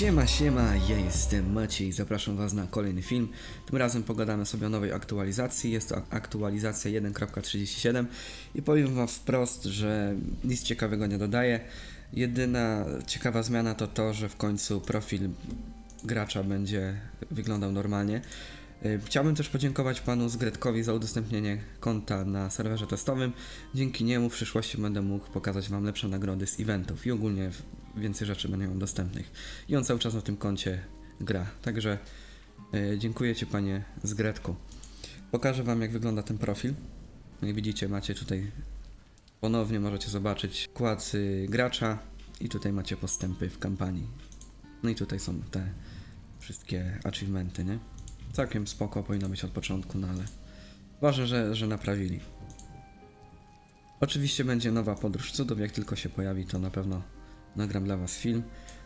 Siema, siema, ja jestem Maciej, zapraszam Was na kolejny film. Tym razem pogadamy sobie o nowej aktualizacji. Jest to aktualizacja 1.37 i powiem Wam wprost, że nic ciekawego nie dodaje. Jedyna ciekawa zmiana to to, że w końcu profil gracza będzie wyglądał normalnie. Y, Chciałbym też podziękować panu Zgredkowi za udostępnienie konta na serwerze testowym. Dzięki niemu w przyszłości będę mógł pokazać wam lepsze nagrody z eventów i ogólnie więcej rzeczy będzie wam dostępnych. I on cały czas na tym koncie gra. Także y, dziękuję ci panie Zgredku. Pokażę wam jak wygląda ten profil. Jak widzicie macie tutaj ponownie możecie zobaczyć wkład gracza i tutaj macie postępy w kampanii. No i tutaj są te wszystkie achievementy, nie? Całkiem spoko powinno być od początku, no ale ważne, że, że naprawili. Oczywiście będzie nowa podróż cudów, jak tylko się pojawi, to na pewno nagram dla Was film.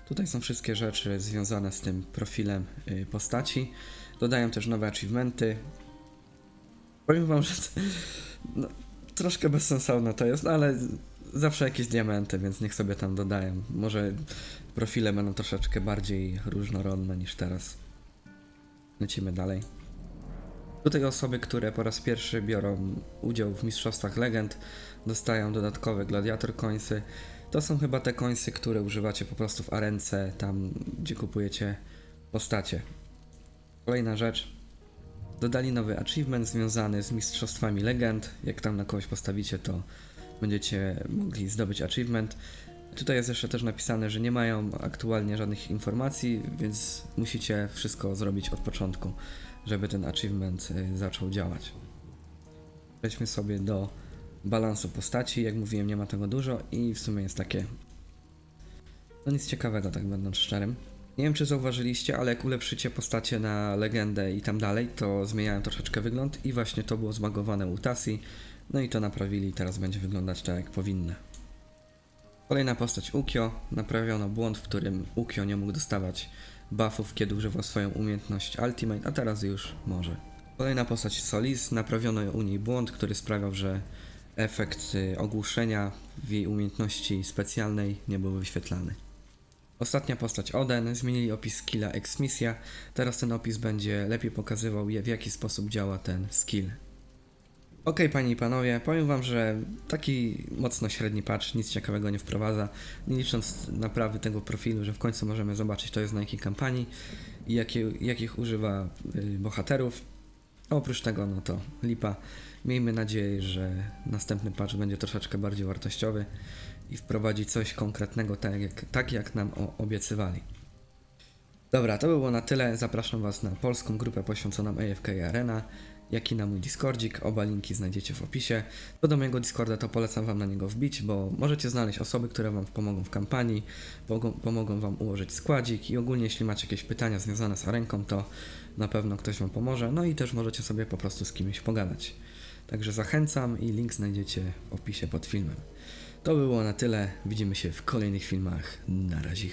Tutaj są wszystkie rzeczy związane z tym profilem y, postaci. Dodają też nowe achievementy. Powiem Wam, że to, no, troszkę bezsensowne to jest, ale zawsze jakieś diamenty, więc niech sobie tam dodają. Może profile będą troszeczkę bardziej różnorodne niż teraz. Lecimy dalej. Tutaj osoby, które po raz pierwszy biorą udział w Mistrzostwach Legend, dostają dodatkowe Gladiator Coinsy. To są chyba te coinsy, które używacie po prostu w arence, tam gdzie kupujecie postacie. Kolejna rzecz. Dodali nowy achievement związany z Mistrzostwami Legend. Jak tam na kogoś postawicie, to będziecie mogli zdobyć achievement. Tutaj jest jeszcze też napisane, że nie mają aktualnie żadnych informacji, więc musicie wszystko zrobić od początku, żeby ten achievement y, zaczął działać. Przejdźmy sobie do balansu postaci. Jak mówiłem, nie ma tego dużo i w sumie jest takie. No nic ciekawego, tak będąc szczerym. Nie wiem, czy zauważyliście, ale jak ulepszycie postacie na legendę i tam dalej, to zmieniają troszeczkę wygląd i właśnie to było zbagowane u Tassi. No i to naprawili i teraz będzie wyglądać tak, jak powinno. Kolejna postać Ukio. Naprawiono błąd, w którym Ukio nie mógł dostawać buffów, kiedy używał swoją umiejętność Ultimate, a teraz już może. Kolejna postać Solis. Naprawiono u niej błąd, który sprawiał, że efekt y, ogłuszenia w jej umiejętności specjalnej nie był wyświetlany. Ostatnia postać Oden. Zmienili opis skilla Exmisja. Teraz ten opis będzie lepiej pokazywał, w jaki sposób działa ten skill. Okej, panie i panowie, powiem wam, że taki mocno średni patch nic ciekawego nie wprowadza, nie licząc naprawy tego profilu, że w końcu możemy zobaczyć, to jest na jakiej kampanii i jakie, jakich używa y, bohaterów. A oprócz tego, no to lipa. Miejmy nadzieję, że następny patch będzie troszeczkę bardziej wartościowy i wprowadzi coś konkretnego, tak jak, tak jak nam obiecywali. Dobra, to by było na tyle. Zapraszam Was na polską grupę poświęconą AFK Arena, jak i na mój Discordzik. Oba linki znajdziecie w opisie. Co do mojego Discorda, to polecam Wam na niego wbić, bo możecie znaleźć osoby, które Wam pomogą w kampanii, pomogą, Wam ułożyć składzik i ogólnie, jeśli macie jakieś pytania związane z arenką, to na pewno ktoś Wam pomoże. No i też możecie sobie po prostu z kimś pogadać. Także zachęcam i link znajdziecie w opisie pod filmem. To by było na tyle. Widzimy się w kolejnych filmach. Na razie.